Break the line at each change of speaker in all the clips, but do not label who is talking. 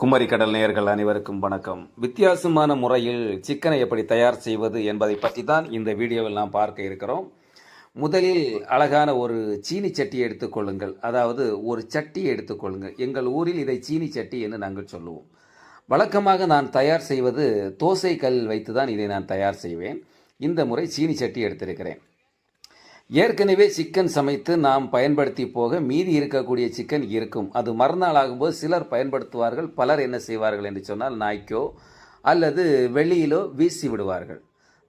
குமரி கடல் நேயர்கள் அனைவருக்கும் வணக்கம். வித்தியாசமான முறையில் சிக்கனை எப்படி தயார் செய்வது என்பதை பற்றி தான் இந்த வீடியோவில் நாம் பார்க்க இருக்கிறோம். முதலில் அழகான ஒரு சீனி சட்டி எடுத்துக்கொள்ளுங்கள் அதாவது ஒரு சட்டி எடுத்துக்கொள்ளுங்கள் எங்கள் ஊரில் இதை சீனி சட்டி என்று நாங்கள் சொல்லுவோம். வழக்கமாக நான் தயார் செய்வது தோசை கல் வைத்து தான் இதை நான் தயார் செய்வேன். இந்த முறை சீனி சட்டி எடுத்திருக்கிறேன். ஏற்கனவே சிக்கன் சமைத்து நாம் பயன்படுத்தி போக மீதி இருக்கக்கூடிய சிக்கன் இருக்கும். அது மறுநாள் ஆகும்போது சிலர் பயன்படுத்துவார்கள் பலர் என்ன செய்வார்கள் என்று சொன்னால் நாய்க்கோ அல்லது வெளியிலோ வீசி விடுவார்கள்.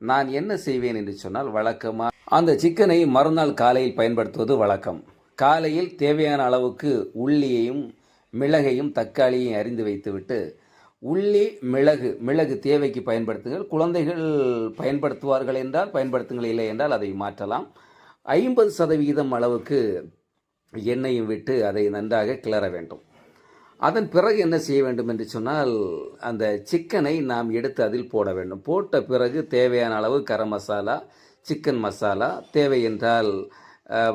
நான் என்ன செய்வேன் என்று சொன்னால் வழக்கமாக அந்த சிக்கனை மறுநாள் காலையில் பயன்படுத்துவது வழக்கம். காலையில் தேவையான அளவுக்கு உள்ளியையும் மிளகையும் தக்காளியையும் அறிந்து வைத்துவிட்டு உள்ளி மிளகு மிளகு தேவைக்கு பயன்படுத்துங்கள். குழந்தைகள் பயன்படுத்துவார்கள் என்றால் பயன்படுத்துங்கள் இல்லை என்றால் அதை மாற்றலாம். ஐம்பது சதவிகிதம் அளவுக்கு எண்ணெயும் விட்டு அதை நன்றாக கிளற வேண்டும். அதன் பிறகு என்ன செய்ய வேண்டும் என்று சொன்னால் அந்த சிக்கனை நாம் எடுத்து அதில் போட வேண்டும். போட்ட பிறகு தேவையான அளவு கரம் மசாலா சிக்கன் மசாலா தேவை என்றால்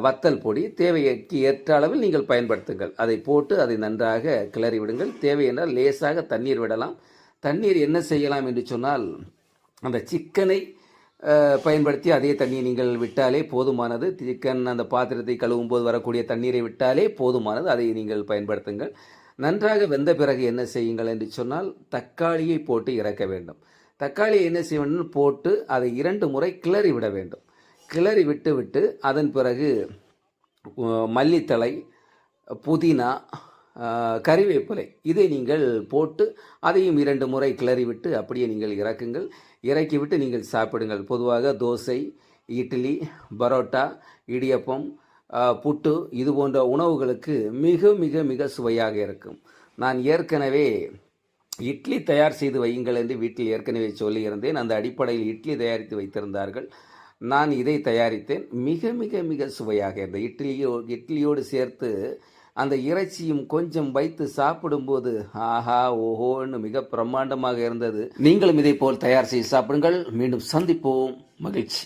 வத்தல் பொடி தேவைக்கு ஏற்ற அளவில் நீங்கள் பயன்படுத்துங்கள். அதை போட்டு அதை நன்றாக கிளறி விடுங்கள். தேவை என்றால் லேசாக தண்ணீர் விடலாம். தண்ணீர் என்ன செய்யலாம் என்று சொன்னால் அந்த சிக்கனை பயன்படுத்தி அதே தண்ணியை நீங்கள் விட்டாலே போதுமானது. சிக்கன் அந்த பாத்திரத்தை கழுவும் போது வரக்கூடிய தண்ணீரை விட்டாலே போதுமானது. அதை நீங்கள் பயன்படுத்துங்கள். நன்றாக வெந்த பிறகு என்ன செய்யுங்கள் என்று சொன்னால் தக்காளியை போட்டு இறக்க வேண்டும். தக்காளியை என்ன செய்ய வேண்டும்? போட்டு அதை இரண்டு முறை கிளறி விட வேண்டும். கிளறி விட்டு விட்டு அதன் பிறகு மல்லித்தலை மல்லித்தழை புதினா கறிவேப்பிலை. இதை நீங்கள் போட்டு அதையும் இரண்டு முறை கிளறிவிட்டு அப்படியே நீங்கள் இறக்குங்கள். இறக்கிவிட்டு நீங்கள் சாப்பிடுங்கள். பொதுவாக தோசை இட்லி பரோட்டா இடியப்பம் புட்டு இது போன்ற உணவுகளுக்கு மிக மிக மிக சுவையாக இருக்கும். நான் ஏற்கனவே இட்லி தயார் செய்து வையுங்கள் என்று வீட்டில் ஏற்கனவே சொல்லியிருந்தேன். அந்த அடிப்படையில் இட்லி தயாரித்து வைத்திருந்தார்கள். நான் இதை தயாரித்தேன். மிக மிக மிக சுவையாக இருந்தது. இட்லியோ இட்லியோடு சேர்த்து அந்த இறைச்சியும் கொஞ்சம் வைத்து சாப்பிடும்போது ஆஹா ஓஹோன்னு மிக பிரம்மாண்டமாக இருந்தது. நீங்களும் இதை போல் தயார் செய்து சாப்பிடுங்கள். மீண்டும் சந்திப்போம். மகிழ்ச்சி.